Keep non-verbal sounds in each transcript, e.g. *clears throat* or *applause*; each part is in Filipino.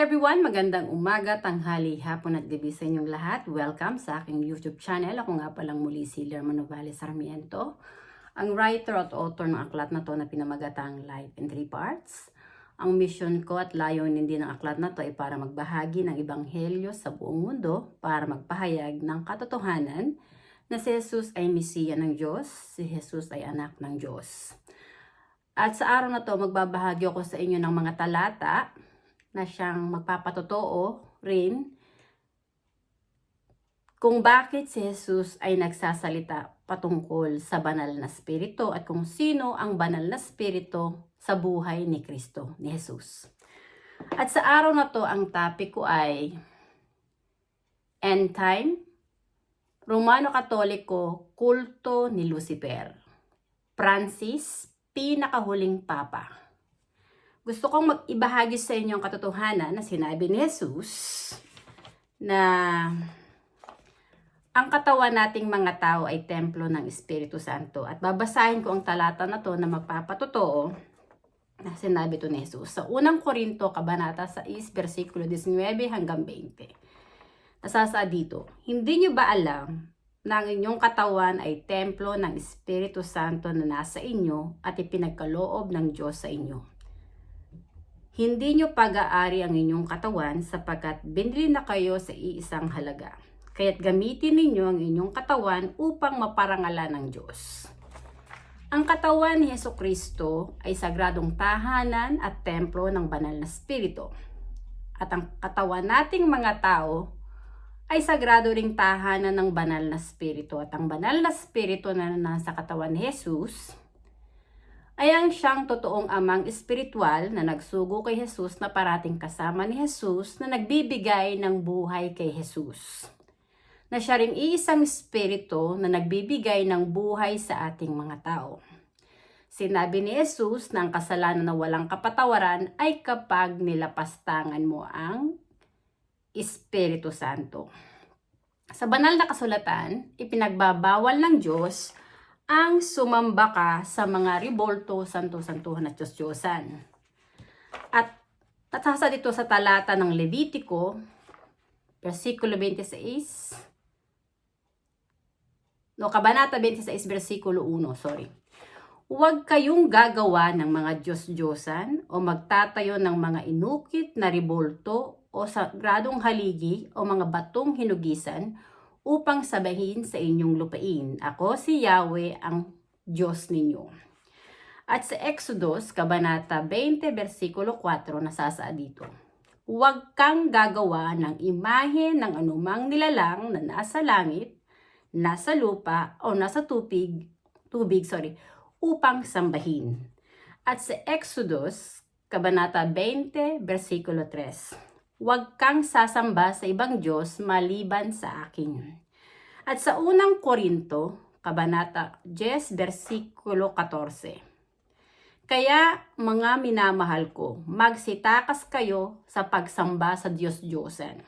Everyone! Magandang umaga, tanghali, hapon at gabi sa inyong lahat. Welcome sa aking YouTube channel. Ako nga palang muli si Lerma Novales Sarmiento, ang writer at author ng aklat na to na pinamagatang Life in Three Parts. Ang mission ko at layunin din ng aklat na to ay para magbahagi ng ebanghelyo sa buong mundo para magpahayag ng katotohanan na si Jesus ay misiya ng Diyos, si Jesus ay anak ng Diyos. At sa araw na to, magbabahagi ako sa inyo ng mga talata na siyang magpapatotoo rin kung bakit si Jesus ay nagsasalita patungkol sa banal na spirito at kung sino ang banal na spirito sa buhay ni Kristo, ni Jesus. At sa araw na to, ang topic ko ay End Time, Romano Katoliko, Kulto ni Lucifer, Francis, pinakahuling Papa gusto kong mag-ibahagi sa inyo ang katotohanan na sinabi ni Jesus na ang katawan nating mga tao ay templo ng Espiritu Santo. At babasahin ko ang talata na to na magpapatotoo na sinabi to ni Jesus. Sa unang Korinto, Kabanata 6, versikulo 19 hanggang 20. Nasasa dito, Hindi nyo ba alam na ang inyong katawan ay templo ng Espiritu Santo na nasa inyo at ipinagkaloob ng Diyos sa inyo? Hindi nyo pag-aari ang inyong katawan sapagkat binili na kayo sa iisang halaga. Kaya't gamitin ninyo ang inyong katawan upang maparangalan ng Diyos. Ang katawan ni Heso Kristo ay sagradong tahanan at templo ng banal na spirito. At ang katawan nating mga tao ay sagrado ring tahanan ng banal na spirito. At ang banal na spirito na nasa katawan ni Jesus ay ang siyang totoong amang espiritual na nagsugo kay Jesus na parating kasama ni Jesus na nagbibigay ng buhay kay Jesus. Na siya ring iisang espiritu na nagbibigay ng buhay sa ating mga tao. Sinabi ni Jesus na ang kasalanan na walang kapatawaran ay kapag nilapastangan mo ang Espiritu Santo. Sa banal na kasulatan, ipinagbabawal ng Diyos ang sumamba ka sa mga ribolto, santo-santuhan at Diyos-Diyosan. At natasa dito sa talata ng Levitico, versikulo 26, no, Kabanata 26, versikulo 1, sorry. Huwag kayong gagawa ng mga Diyos-Diyosan o magtatayo ng mga inukit na ribolto o sagradong haligi o mga batong hinugisan upang sabahin sa inyong lupain. Ako si Yahweh ang Diyos ninyo. At sa Exodus, Kabanata 20, versikulo 4, nasasaad dito. Huwag kang gagawa ng imahe ng anumang nilalang na nasa langit, nasa lupa, o nasa tubig, tubig, sorry, upang sambahin. At sa Exodus, Kabanata 20, versikulo 3. Huwag kang sasamba sa ibang Diyos maliban sa akin. At sa unang Korinto, Kabanata 10, versikulo 14. Kaya mga minamahal ko, magsitakas kayo sa pagsamba sa Diyos-Diyosan.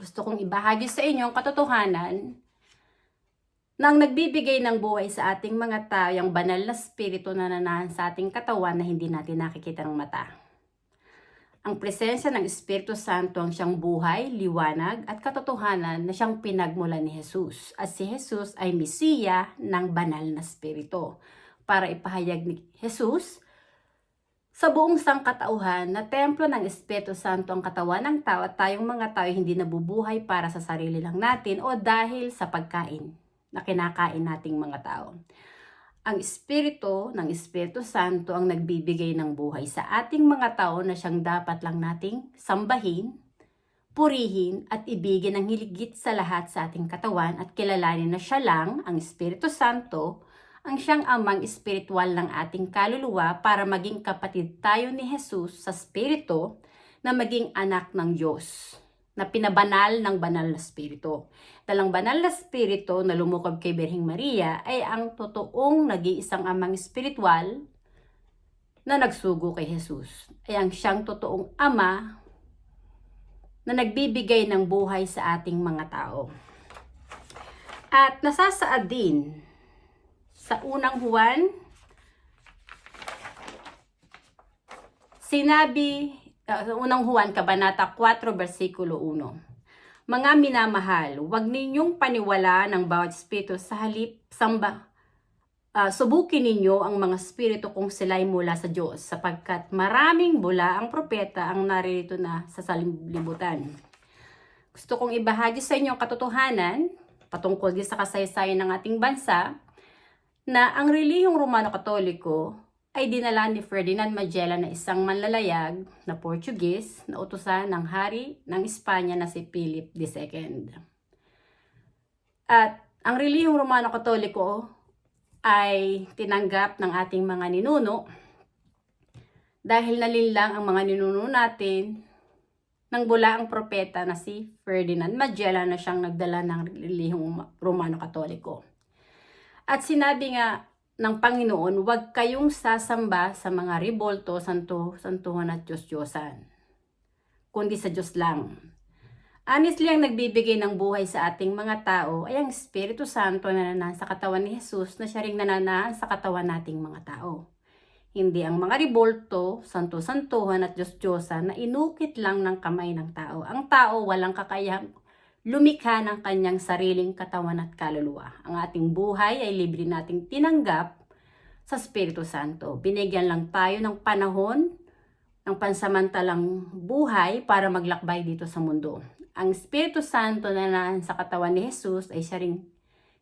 Gusto kong ibahagi sa inyo ang katotohanan nang nagbibigay ng buhay sa ating mga tao yung banal na spirito na nanahan sa ating katawan na hindi natin nakikita ng mata. Ang presensya ng Espiritu Santo ang siyang buhay, liwanag at katotohanan na siyang pinagmula ni Jesus. At si Jesus ay misiya ng banal na spirito para ipahayag ni Jesus sa buong sangkatauhan na templo ng Espiritu Santo ang katawan ng tao at tayong mga tao hindi nabubuhay para sa sarili lang natin o dahil sa pagkain na kinakain nating mga tao. Ang Espiritu ng Espiritu Santo ang nagbibigay ng buhay sa ating mga tao na siyang dapat lang nating sambahin, purihin at ibigin ng hiligit sa lahat sa ating katawan at kilalanin na siya lang, ang Espiritu Santo, ang siyang amang espiritual ng ating kaluluwa para maging kapatid tayo ni Jesus sa Espiritu na maging anak ng Diyos na pinabanal ng banal na spirito. Dalang banal na spirito na lumukob kay Birhing Maria ay ang totoong nag-iisang amang espiritual na nagsugo kay Jesus. Ay ang siyang totoong ama na nagbibigay ng buhay sa ating mga tao. At nasasaad din sa unang Juan, sinabi sa unang Juan, Kabanata 4, versikulo 1. Mga minamahal, huwag ninyong paniwala ng bawat espiritu sa halip samba. Ah, subukin ninyo ang mga espiritu kung sila'y mula sa Diyos, sapagkat maraming bula ang propeta ang naririto na sa salibutan. Gusto kong ibahagi sa inyo ang katotohanan patungkol din sa kasaysayan ng ating bansa na ang relihiyong Romano-Katoliko ay dinala ni Ferdinand Magellan na isang manlalayag na Portuguese na utusan ng hari ng Espanya na si Philip II. At ang relihiyong Romano-Katoliko ay tinanggap ng ating mga ninuno dahil nalinlang ang mga ninuno natin nang bula ang propeta na si Ferdinand Magellan na siyang nagdala ng relihiyong Romano-Katoliko. At sinabi nga ng Panginoon, huwag kayong sasamba sa mga ribolto, santo, santuhan at Diyos-Diyosan, kundi sa Diyos lang. Honestly, ang nagbibigay ng buhay sa ating mga tao ay ang Espiritu Santo na nananahan sa katawan ni Jesus na siya ring nananahan sa katawan nating mga tao. Hindi ang mga ribolto, santo-santuhan at Diyos-Diyosan na inukit lang ng kamay ng tao. Ang tao walang kakayahang lumikha ng kanyang sariling katawan at kaluluwa. Ang ating buhay ay libre nating tinanggap sa Espiritu Santo. Binigyan lang tayo ng panahon ng pansamantalang buhay para maglakbay dito sa mundo. Ang Espiritu Santo na naan sa katawan ni Jesus ay siya ring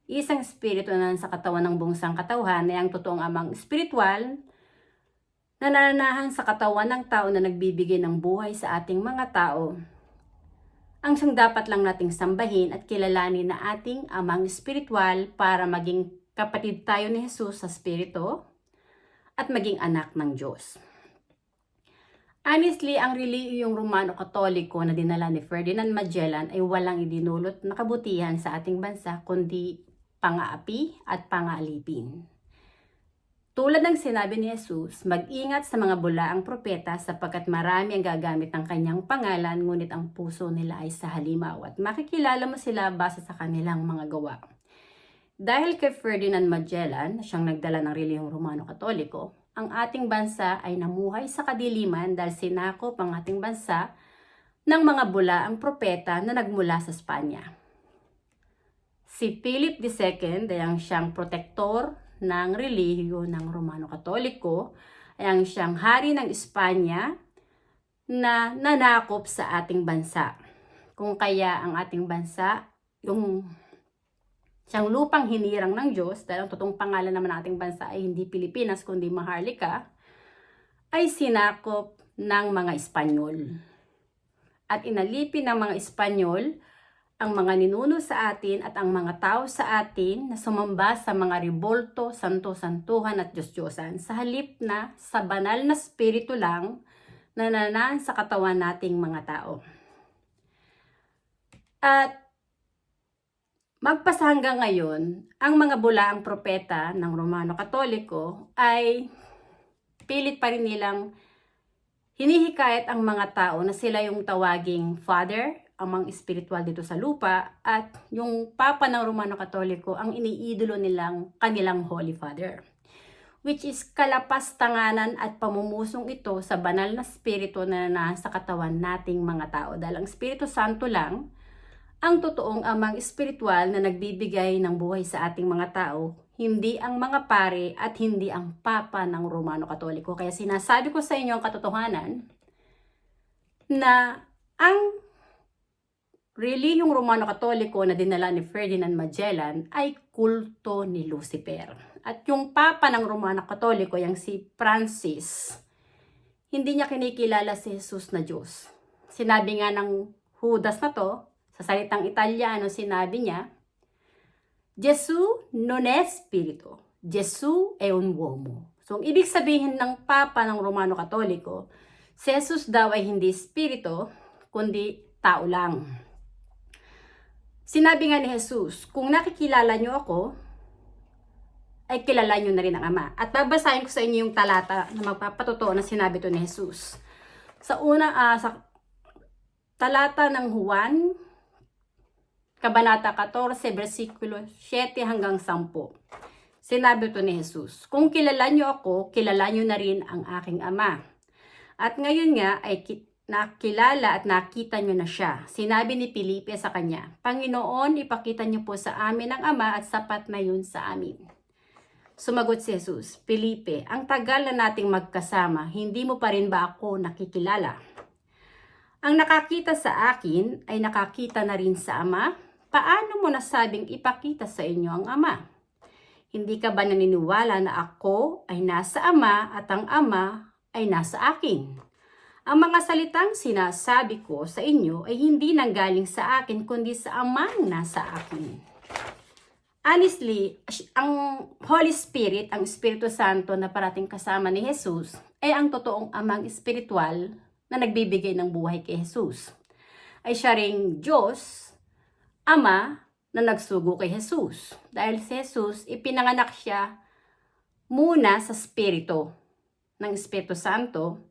isang Espiritu na naan sa katawan ng buong sangkatauhan na ang totoong amang espiritual na nananahan sa katawan ng tao na nagbibigay ng buhay sa ating mga tao ang siyang dapat lang nating sambahin at kilalanin na ating amang espiritual para maging kapatid tayo ni Jesus sa Espiritu at maging anak ng Diyos. Honestly, ang relihiyong Romano-Katoliko na dinala ni Ferdinand Magellan ay walang idinulot na kabutihan sa ating bansa kundi pangaapi at pangaalipin. Tulad ng sinabi ni Jesus, mag-ingat sa mga bulaang propeta sapagkat marami ang gagamit ng kanyang pangalan ngunit ang puso nila ay sa halimaw at makikilala mo sila base sa kanilang mga gawa. Dahil kay Ferdinand Magellan, siyang nagdala ng relihiyong Romano-Katoliko, ang ating bansa ay namuhay sa kadiliman dahil sinakop ang ating bansa ng mga bulaang propeta na nagmula sa Espanya. Si Philip II ay ang siyang protektor ng relihiyo ng Romano-Katoliko ay ang siyang hari ng Espanya na nanakop sa ating bansa. Kung kaya ang ating bansa, yung siyang lupang hinirang ng Diyos, dahil ang totoong pangalan naman ng ating bansa ay hindi Pilipinas kundi Maharlika, ay sinakop ng mga Espanyol. At inalipin ng mga Espanyol ang mga ninuno sa atin at ang mga tao sa atin na sumamba sa mga ribolto, santo-santuhan at Diyos-Diyosan sa halip na sa banal na spirito lang na nanaan sa katawan nating mga tao. At magpasa hanggang ngayon, ang mga bulaang propeta ng Romano Katoliko ay pilit pa rin nilang hinihikayat ang mga tao na sila yung tawaging Father, amang espiritual dito sa lupa at yung Papa ng Romano Katoliko ang iniidolo nilang kanilang Holy Father which is kalapastanganan at pamumusong ito sa banal na spirito na nasa katawan nating mga tao. Dahil ang Espiritu Santo lang ang totoong amang espiritual na nagbibigay ng buhay sa ating mga tao hindi ang mga pare at hindi ang Papa ng Romano Katoliko. Kaya sinasabi ko sa inyo ang katotohanan na ang relihiyong Romano-Katoliko na dinala ni Ferdinand Magellan ay kulto ni Lucifer. At yung papa ng Romano-Katoliko, yung si Francis, hindi niya kinikilala si Jesus na Diyos. Sinabi nga ng Judas na to, sa salitang Italiano, sinabi niya, Gesù non è spirito, Gesù è un uomo. So, ang ibig sabihin ng Papa ng Romano-Katoliko, si Jesus daw ay hindi spirito, kundi tao lang. Sinabi nga ni Jesus, kung nakikilala nyo ako, ay kilala nyo na rin ang Ama. At babasahin ko sa inyo yung talata na magpapatotoo na sinabi to ni Jesus. Sa una, uh, sa talata ng Juan, Kabanata 14, versikulo 7 hanggang 10. Sinabi to ni Jesus, Kung kilala nyo ako, kilala nyo na rin ang aking Ama. At ngayon nga ay nakilala at nakita nyo na siya. Sinabi ni Felipe sa kanya, Panginoon, ipakita niyo po sa amin ang Ama at sapat na yun sa amin. Sumagot si Jesus, Felipe, ang tagal na nating magkasama, hindi mo pa rin ba ako nakikilala? Ang nakakita sa akin ay nakakita na rin sa Ama. Paano mo nasabing ipakita sa inyo ang Ama? Hindi ka ba naniniwala na ako ay nasa Ama at ang Ama ay nasa akin? Ang mga salitang sinasabi ko sa inyo ay hindi nanggaling sa akin kundi sa amang nasa akin. Honestly, ang Holy Spirit, ang Espiritu Santo na parating kasama ni Jesus ay ang totoong amang espiritual na nagbibigay ng buhay kay Jesus. Ay siya ring Diyos, Ama na nagsugo kay Jesus. Dahil si Jesus, ipinanganak siya muna sa Espiritu ng Espiritu Santo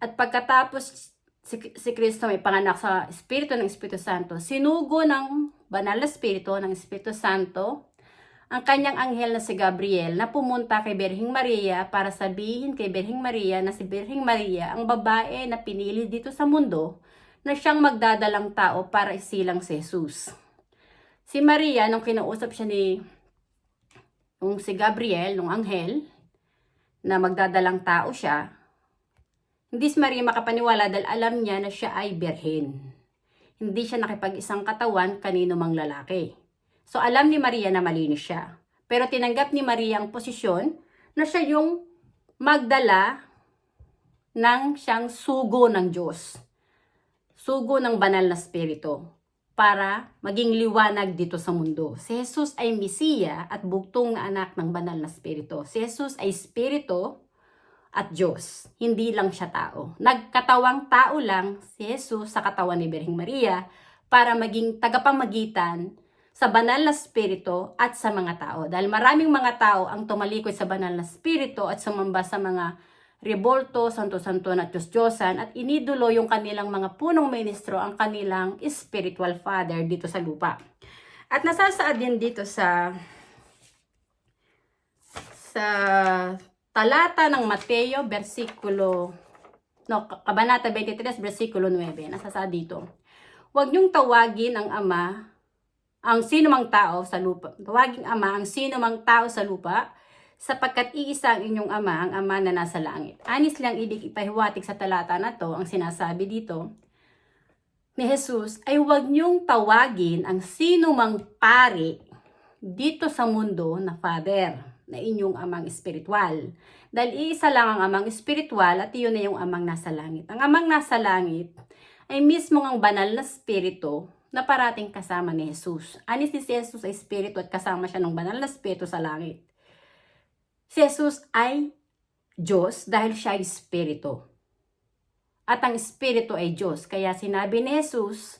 at pagkatapos si, si Kristo may panganak sa Espiritu ng Espiritu Santo, sinugo ng banal na Espiritu ng Espiritu Santo ang kanyang anghel na si Gabriel na pumunta kay Birhing Maria para sabihin kay Birhing Maria na si Birhing Maria ang babae na pinili dito sa mundo na siyang magdadalang tao para isilang si Jesus. Si Maria, nung kinausap siya ni nung si Gabriel, nung anghel, na magdadalang tao siya, hindi si Maria makapaniwala dahil alam niya na siya ay birhen. Hindi siya nakipag-isang katawan kanino mang lalaki. So alam ni Maria na malinis siya. Pero tinanggap ni Maria ang posisyon na siya yung magdala ng siyang sugo ng Diyos. Sugo ng banal na spirito para maging liwanag dito sa mundo. Si Jesus ay Mesiya at bugtong na anak ng banal na spirito. Si Jesus ay spirito at Diyos. Hindi lang siya tao. Nagkatawang tao lang si Jesus sa katawan ni Birhing Maria para maging tagapamagitan sa banal na spirito at sa mga tao. Dahil maraming mga tao ang tumalikoy sa banal na spirito at sumamba sa mga rebolto, santo-santo at Diyos-Diyosan at inidulo yung kanilang mga punong ministro, ang kanilang spiritual father dito sa lupa. At nasasaad din dito sa sa talata ng Mateo, versikulo, no, Kabanata 23, versikulo 9, nasasaad dito. Huwag niyong tawagin ang Ama, ang sino mang tao sa lupa. Tawagin Ama ang sino mang tao sa lupa, sapagkat iisa ang inyong Ama, ang Ama na nasa langit. Anis lang ibig ipahiwatig sa talata na to, ang sinasabi dito, ni Jesus ay huwag niyong tawagin ang sino mang pari dito sa mundo na Father na inyong amang espiritual. Dahil iisa lang ang amang espiritual at iyon na yung amang nasa langit. Ang amang nasa langit ay mismo ang banal na spirito na parating kasama ni Jesus. Anis ni si Jesus ay spirito at kasama siya ng banal na spirito sa langit. Si Jesus ay Diyos dahil siya ay spirito. At ang spirito ay Diyos. Kaya sinabi ni Jesus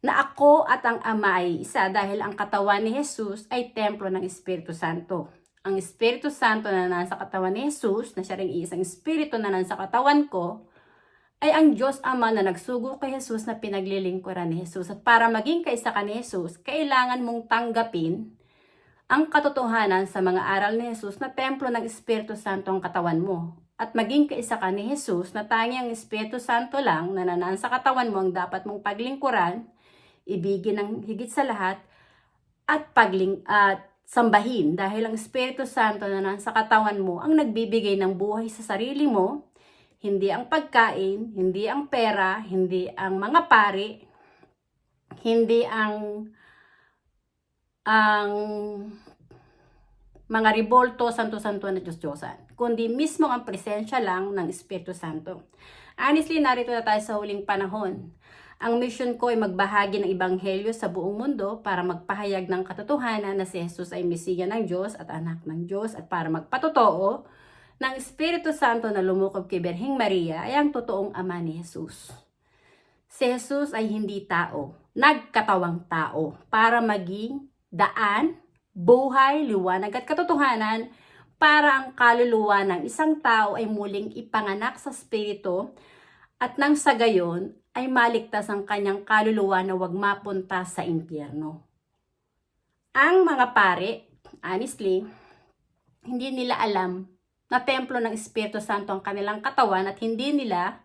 na ako at ang Ama ay isa dahil ang katawan ni Jesus ay templo ng Espiritu Santo ang Espiritu Santo na nasa katawan ni Jesus, na siya rin isang Espiritu na nasa katawan ko, ay ang Diyos Ama na nagsugo kay Jesus na pinaglilingkuran ni Jesus. At para maging kaisa ka ni Jesus, kailangan mong tanggapin ang katotohanan sa mga aral ni Jesus na templo ng Espiritu Santo ang katawan mo. At maging kaisa ka ni Jesus na tanging ang Espiritu Santo lang na nanaan sa katawan mo ang dapat mong paglingkuran, ibigin ng higit sa lahat, at pagling at sambahin dahil ang Espiritu Santo na nasa katawan mo ang nagbibigay ng buhay sa sarili mo, hindi ang pagkain, hindi ang pera, hindi ang mga pari, hindi ang ang mga ribolto, santo-santo na Diyos-Diyosan, kundi mismo ang presensya lang ng Espiritu Santo. Honestly, narito na tayo sa huling panahon. Ang mission ko ay magbahagi ng Ebanghelyo sa buong mundo para magpahayag ng katotohanan na si Jesus ay Mesiya ng Diyos at anak ng Diyos at para magpatotoo ng Espiritu Santo na lumukob kay Berhing Maria ay ang totoong ama ni Jesus. Si Jesus ay hindi tao, nagkatawang tao para maging daan, buhay, liwanag at katotohanan para ang kaluluwa ng isang tao ay muling ipanganak sa Espiritu at nang sa gayon ay maligtas ang kanyang kaluluwa na wag mapunta sa impyerno. Ang mga pare, honestly, hindi nila alam na templo ng Espiritu Santo ang kanilang katawan at hindi nila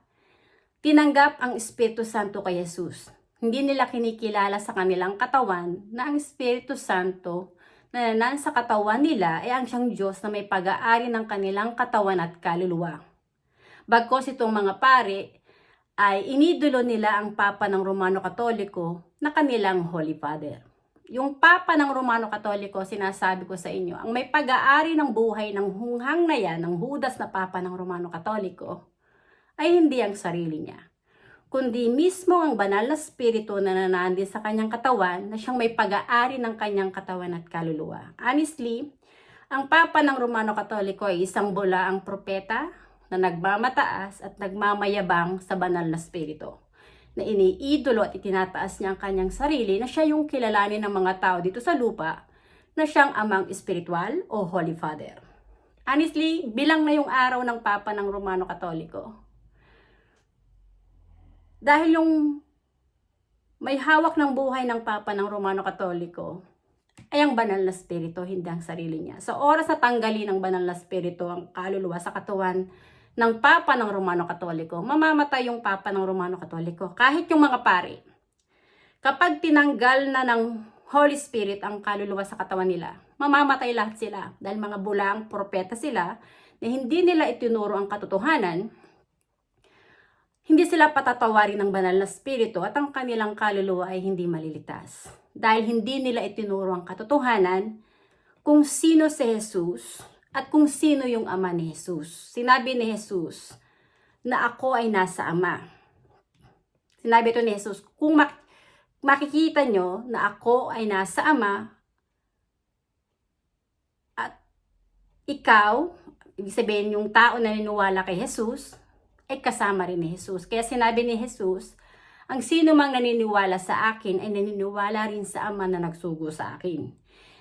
tinanggap ang Espiritu Santo kay Jesus. Hindi nila kinikilala sa kanilang katawan na ang Espiritu Santo na nanan sa katawan nila ay ang siyang Diyos na may pag-aari ng kanilang katawan at kaluluwa. Bagkos itong mga pare ay inidolo nila ang Papa ng Romano Katoliko na kanilang Holy Father. Yung Papa ng Romano Katoliko, sinasabi ko sa inyo, ang may pag-aari ng buhay ng hunghang na yan, ng Hudas na Papa ng Romano Katoliko, ay hindi ang sarili niya, kundi mismo ang banal na spirito na nanandin sa kanyang katawan na siyang may pag-aari ng kanyang katawan at kaluluwa. Honestly, ang Papa ng Romano Katoliko ay isang bulaang propeta na nagmamataas at nagmamayabang sa banal na spirito na iniidolo at itinataas niya ang kanyang sarili na siya yung kilalanin ng mga tao dito sa lupa na siyang amang espiritual o Holy Father. Honestly, bilang na yung araw ng Papa ng Romano Katoliko, dahil yung may hawak ng buhay ng Papa ng Romano Katoliko ay ang banal na spirito, hindi ang sarili niya. Sa oras na tanggalin ng banal na spirito ang kaluluwa sa katawan ng Papa ng Romano Katoliko, mamamatay yung Papa ng Romano Katoliko. Kahit yung mga pari. Kapag tinanggal na ng Holy Spirit ang kaluluwa sa katawan nila, mamamatay lahat sila. Dahil mga bulang propeta sila na hindi nila itinuro ang katotohanan, hindi sila patatawarin ng banal na spirito at ang kanilang kaluluwa ay hindi malilitas. Dahil hindi nila itinuro ang katotohanan kung sino si Jesus at kung sino yung ama ni Jesus. Sinabi ni Jesus na ako ay nasa ama. Sinabi ito ni Jesus, kung mak- makikita nyo na ako ay nasa ama at ikaw, ibig sabihin yung tao na niniwala kay Jesus, ay kasama rin ni Jesus. Kaya sinabi ni Jesus, ang sino mang naniniwala sa akin ay naniniwala rin sa Ama na nagsugo sa akin.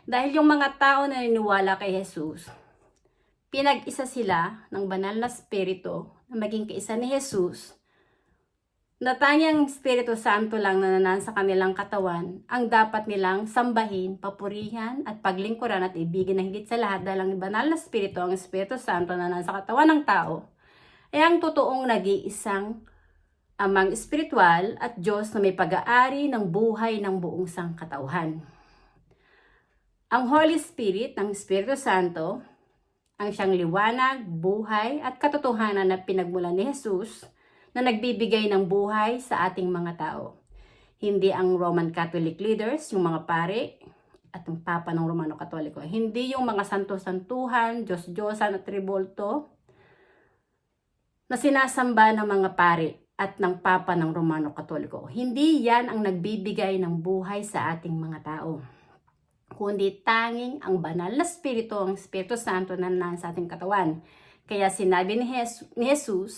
Dahil yung mga tao na naniniwala kay Jesus, pinag-isa sila ng banal na spirito na maging kaisa ni Jesus, na tanyang Espiritu Santo lang na nanan sa kanilang katawan ang dapat nilang sambahin, papurihan at paglingkuran at ibigin na higit sa lahat dahil ang banal na Espiritu, ang Espiritu Santo na nanan sa katawan ng tao, ay ang totoong nag-iisang amang espiritual at Diyos na may pag-aari ng buhay ng buong sangkatauhan. Ang Holy Spirit, ang Espiritu Santo, ang siyang liwanag, buhay at katotohanan na pinagmula ni Jesus na nagbibigay ng buhay sa ating mga tao. Hindi ang Roman Catholic leaders, yung mga pare, at ang Papa ng Romano Katoliko. Hindi yung mga santo-santuhan, Diyos-Diyosan at Tribolto, na sinasamba ng mga pari at ng Papa ng Romano Katoliko. Hindi yan ang nagbibigay ng buhay sa ating mga tao. Kundi tanging ang banal na Espiritu, ang Espiritu Santo na nasa ating katawan. Kaya sinabi ni, Jesus, ni Jesus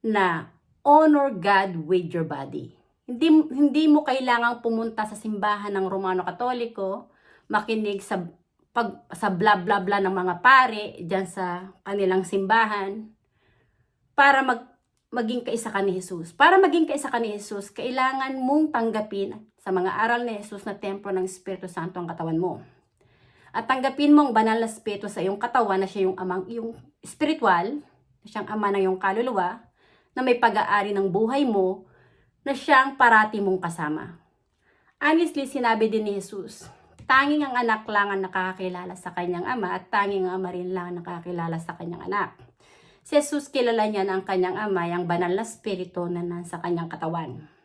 na honor God with your body. Hindi, hindi mo kailangang pumunta sa simbahan ng Romano Katoliko, makinig sa pag sa bla bla bla ng mga pare diyan sa kanilang simbahan para mag maging kaisa ka ni Jesus. Para maging kaisa ka ni Jesus, kailangan mong tanggapin sa mga aral ni Jesus na templo ng Espiritu Santo ang katawan mo. At tanggapin mo ang banal na Espiritu sa iyong katawan na siya yung amang iyong spiritual, na siyang ama ng iyong kaluluwa, na may pag-aari ng buhay mo, na siyang parati mong kasama. Honestly, sinabi din ni Jesus, tanging ang anak lang ang nakakakilala sa kanyang ama at tanging ang ama rin lang ang nakakakilala sa kanyang anak. Si Jesus kilala niya na ang kanyang ama, ang banal na spirito na nasa kanyang katawan.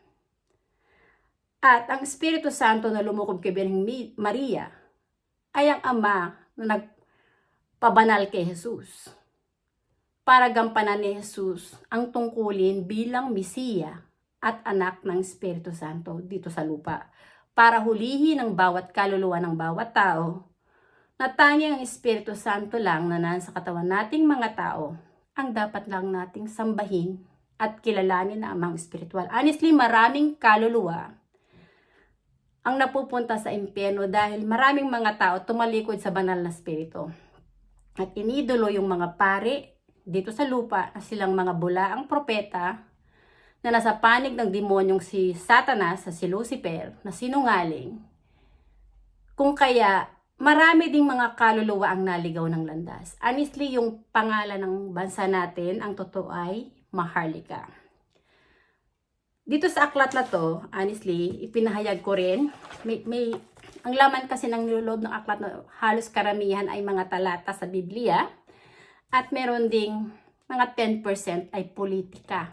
At ang Espiritu Santo na lumukob kay Birheng Maria ay ang ama na nagpabanal kay Jesus. Para gampanan ni Jesus ang tungkulin bilang Mesiya at anak ng Espiritu Santo dito sa lupa para hulihin ang bawat kaluluwa ng bawat tao na tanging ang Espiritu Santo lang na nasa katawan nating mga tao ang dapat lang nating sambahin at kilalanin na amang espiritual. Honestly, maraming kaluluwa ang napupunta sa impyerno dahil maraming mga tao tumalikod sa banal na spirito. At inidolo yung mga pare dito sa lupa na silang mga bulaang propeta na nasa panig ng demonyong si Satanas sa si Lucifer na sinungaling. Kung kaya marami ding mga kaluluwa ang naligaw ng landas. Honestly, yung pangalan ng bansa natin, ang totoo ay Maharlika. Dito sa aklat na to, honestly, ipinahayag ko rin. May, may, ang laman kasi ng loob ng aklat na halos karamihan ay mga talata sa Biblia. At meron ding mga 10% ay politika.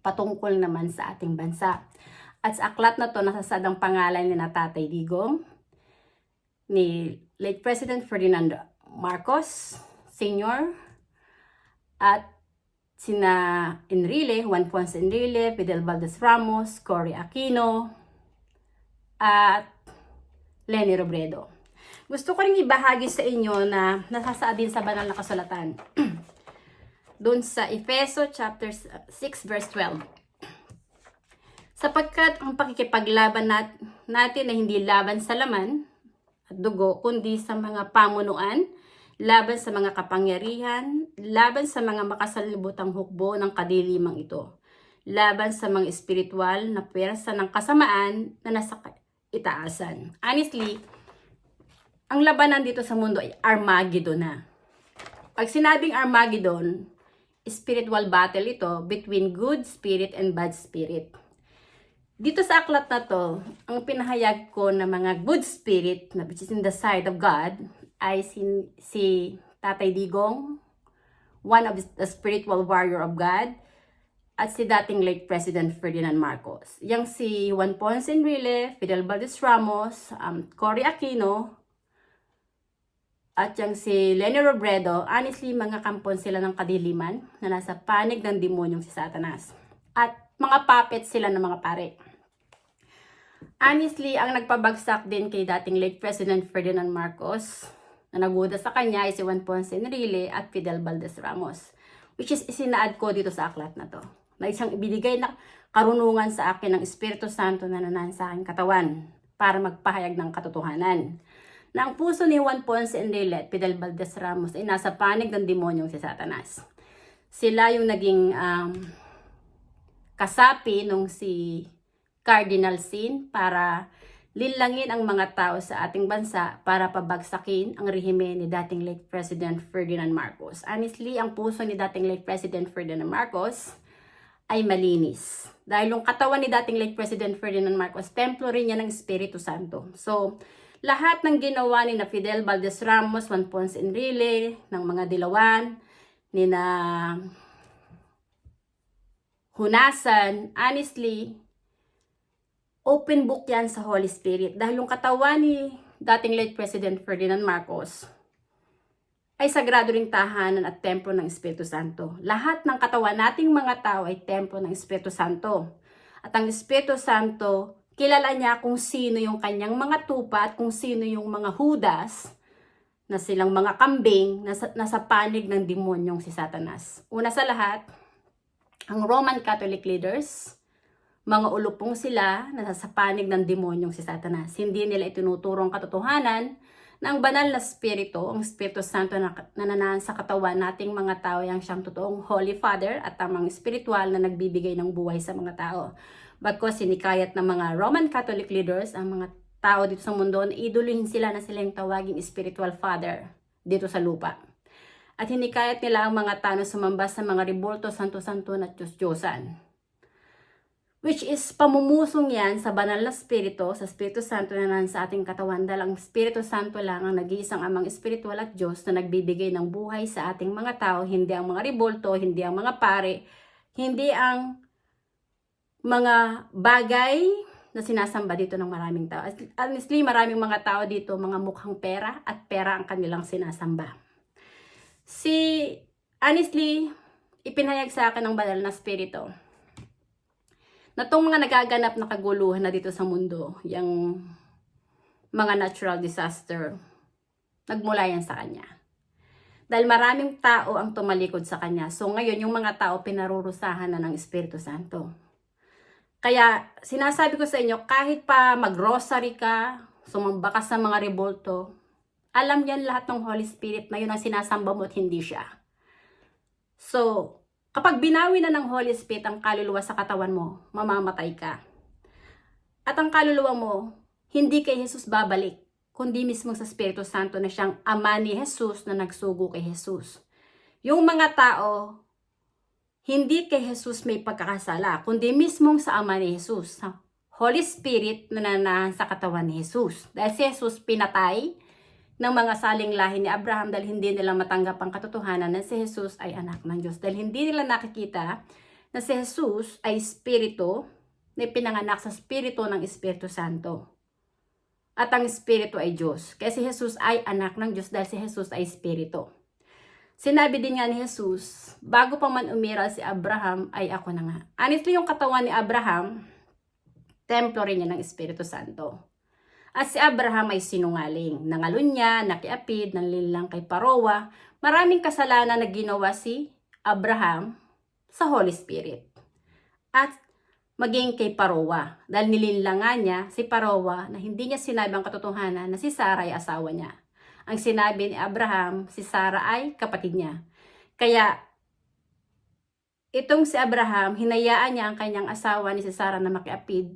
Patungkol naman sa ating bansa. At sa aklat na to, nasasad ang pangalan ni na Tatay Digong, ni late President Ferdinand Marcos Sr. at sina Enrile, Juan Ponce Enrile, Fidel Valdez Ramos, Cory Aquino, at Lenny Robredo. Gusto ko rin ibahagi sa inyo na nasasaad din sa banal na kasulatan. *clears throat* Doon sa Efeso chapter 6 verse 12. Sapagkat ang pakikipaglaban nat- natin ay hindi laban sa laman at dugo, kundi sa mga pamunuan, laban sa mga kapangyarihan, laban sa mga makasalibutang hukbo ng kadilimang ito, laban sa mga espiritual na pwersa ng kasamaan na nasa itaasan. Honestly, ang labanan dito sa mundo ay Armageddon na. Pag sinabing Armageddon, spiritual battle ito between good spirit and bad spirit. Dito sa aklat na to, ang pinahayag ko na mga good spirit na which is in the side of God ay si, si Tatay Digong, one of the spiritual warrior of God, at si dating late President Ferdinand Marcos. Yang si Juan Ponce Enrile, Fidel Valdez Ramos, um, Cory Aquino, at yung si Lenny Robredo, honestly, mga kampon sila ng kadiliman na nasa panig ng demonyong si Satanas. At mga puppets sila ng mga pare. Honestly, ang nagpabagsak din kay dating late President Ferdinand Marcos na naguda sa kanya ay si Juan Ponce Enrile at Fidel Valdez Ramos. Which is isinaad ko dito sa aklat na to. Na isang ibinigay na karunungan sa akin ng Espiritu Santo na nanan sa aking katawan para magpahayag ng katotohanan na ang puso ni Juan Ponce Enrile at Fidel Valdez Ramos ay nasa panig ng demonyong si Satanas. Sila yung naging um, kasapi nung si Cardinal Sin para linlangin ang mga tao sa ating bansa para pabagsakin ang rehime ni dating late President Ferdinand Marcos. Honestly, ang puso ni dating late President Ferdinand Marcos ay malinis. Dahil yung katawan ni dating late President Ferdinand Marcos, templo rin niya ng Espiritu Santo. So, lahat ng ginawa ni na Fidel Valdez Ramos, Juan Ponce Enrile, ng mga dilawan, ni na Hunasan, honestly, open book yan sa Holy Spirit. Dahil yung katawan ni dating late President Ferdinand Marcos ay sagrado ring tahanan at templo ng Espiritu Santo. Lahat ng katawan nating mga tao ay templo ng Espiritu Santo. At ang Espiritu Santo, kilala niya kung sino yung kanyang mga tupa at kung sino yung mga hudas na silang mga kambing nasa, nasa panig ng demonyong si Satanas. Una sa lahat, ang Roman Catholic leaders, mga ulupong sila na sa panig ng demonyong si Satanas. Hindi nila itinuturong katotohanan na ang banal na spirito, ang Espiritu Santo na nananahan sa katawan nating mga tao yang siyang totoong Holy Father at tamang spiritual na nagbibigay ng buhay sa mga tao. Bagkos sinikayat ng mga Roman Catholic leaders ang mga tao dito sa mundo na iduluhin sila na silang tawaging spiritual father dito sa lupa. At hinikayat nila ang mga tao na sumamba sa mga ribolto, santo-santo na Diyos-Diyosan which is pamumusong yan sa banal na spirito, sa Espiritu Santo na nan sa ating katawan. Dahil ang Espiritu Santo lang ang nag-iisang amang espiritual at Diyos na nagbibigay ng buhay sa ating mga tao, hindi ang mga ribolto, hindi ang mga pare, hindi ang mga bagay na sinasamba dito ng maraming tao. Honestly, maraming mga tao dito, mga mukhang pera at pera ang kanilang sinasamba. Si, honestly, ipinahayag sa akin ng banal na spirito na tong mga nagaganap na kaguluhan na dito sa mundo, yung mga natural disaster, nagmula yan sa kanya. Dahil maraming tao ang tumalikod sa kanya. So ngayon, yung mga tao pinarurusahan na ng Espiritu Santo. Kaya sinasabi ko sa inyo, kahit pa mag-rosary ka, sumamba ka sa mga rebolto, alam yan lahat ng Holy Spirit na yun ang sinasamba mo at hindi siya. So, Kapag binawi na ng Holy Spirit ang kaluluwa sa katawan mo, mamamatay ka. At ang kaluluwa mo, hindi kay Jesus babalik, kundi mismo sa Espiritu Santo na siyang ama ni Jesus na nagsugo kay Jesus. Yung mga tao hindi kay Jesus may pagkakasala, kundi mismong sa Ama ni Jesus, Holy Spirit na nananahan sa katawan ni Jesus. Dahil si Jesus pinatay ng mga saling lahi ni Abraham dahil hindi nila matanggap ang katotohanan na si Jesus ay anak ng Diyos. Dahil hindi nila nakikita na si Jesus ay Espiritu na pinanganak sa Espiritu ng Espiritu Santo. At ang Espiritu ay Diyos. Kaya si Jesus ay anak ng Diyos dahil si Jesus ay Espiritu. Sinabi din nga ni Jesus, bago pa man umiral si Abraham, ay ako na nga. Honestly, yung katawan ni Abraham, templo rin niya ng Espiritu Santo. At si Abraham ay sinungaling. Nangalun niya, nakiapid, nanlilang kay Parowa. Maraming kasalanan na ginawa si Abraham sa Holy Spirit. At maging kay Parowa. Dahil nilinlangan niya si Parowa na hindi niya sinabi ang katotohanan na si Sarah ay asawa niya. Ang sinabi ni Abraham, si Sarah ay kapatid niya. Kaya itong si Abraham, hinayaan niya ang kanyang asawa ni si Sarah na makiapid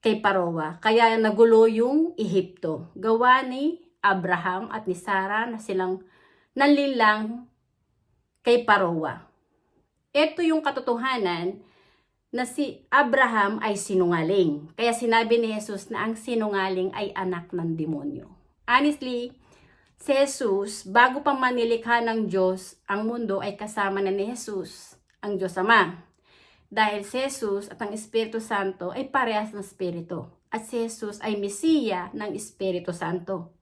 kay Parowa. Kaya nagulo yung Ehipto. Gawa ni Abraham at ni Sarah na silang nanlilang kay Parowa. Ito yung katotohanan na si Abraham ay sinungaling. Kaya sinabi ni Jesus na ang sinungaling ay anak ng demonyo. Honestly, si Jesus, bago pa manilikha ng Diyos, ang mundo ay kasama na ni Jesus, ang Diyos Ama. Dahil si Jesus at ang Espiritu Santo ay parehas ng Espiritu. At si Jesus ay Mesiya ng Espiritu Santo.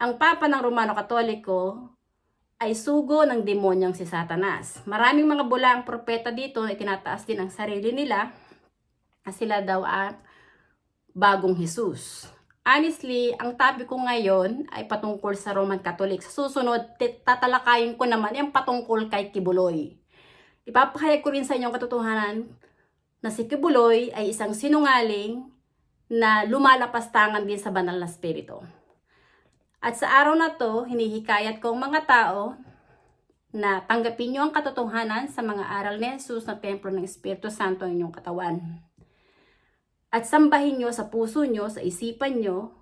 Ang Papa ng Romano Katoliko ay sugo ng demonyong si Satanas. Maraming mga bulang propeta dito ay tinataas din ang sarili nila na sila daw ang bagong Jesus. Honestly, ang topic ko ngayon ay patungkol sa Roman Catholic. Sa susunod, tatalakayin ko naman yung patungkol kay Kibuloy. Ipapahayag ko rin sa inyo ang katotohanan na si Kibuloy ay isang sinungaling na lumalapastangan din sa banal na spirito. At sa araw na to, hinihikayat kong mga tao na tanggapin nyo ang katotohanan sa mga aral ni Jesus na templo ng Espiritu Santo ng inyong katawan. At sambahin nyo sa puso nyo, sa isipan nyo,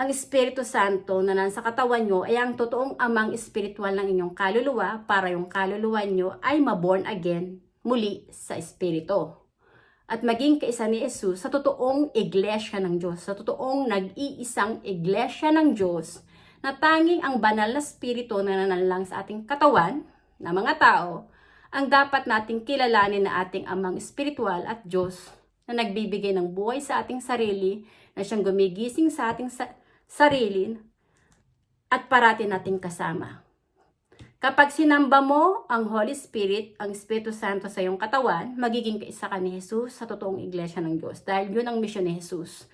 ang Espiritu Santo na nasa katawan nyo ay ang totoong amang espiritual ng inyong kaluluwa para yung kaluluwa nyo ay maborn again muli sa Espiritu. At maging kaisa ni Jesus sa totoong iglesia ng Diyos, sa totoong nag-iisang iglesia ng Diyos na tanging ang banal na spirito na nananlang sa ating katawan na mga tao ang dapat nating kilalanin na ating amang espiritual at Diyos na nagbibigay ng buhay sa ating sarili, na siyang gumigising sa ating sa- sarili at parati nating kasama. Kapag sinamba mo ang Holy Spirit, ang Espiritu Santo sa iyong katawan, magiging kaisa ka ni Jesus sa totoong iglesia ng Diyos. Dahil yun ang misyon ni Jesus.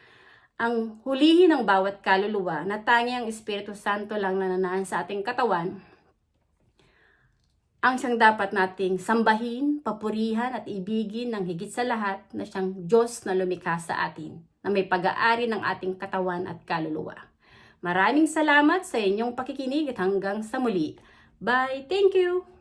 Ang hulihin ng bawat kaluluwa na tangi ang Espiritu Santo lang nananahan sa ating katawan, ang siyang dapat nating sambahin, papurihan at ibigin ng higit sa lahat na siyang Diyos na lumikha sa atin, na may pag-aari ng ating katawan at kaluluwa. Maraming salamat sa inyong pakikinig at hanggang sa muli. Bye! Thank you!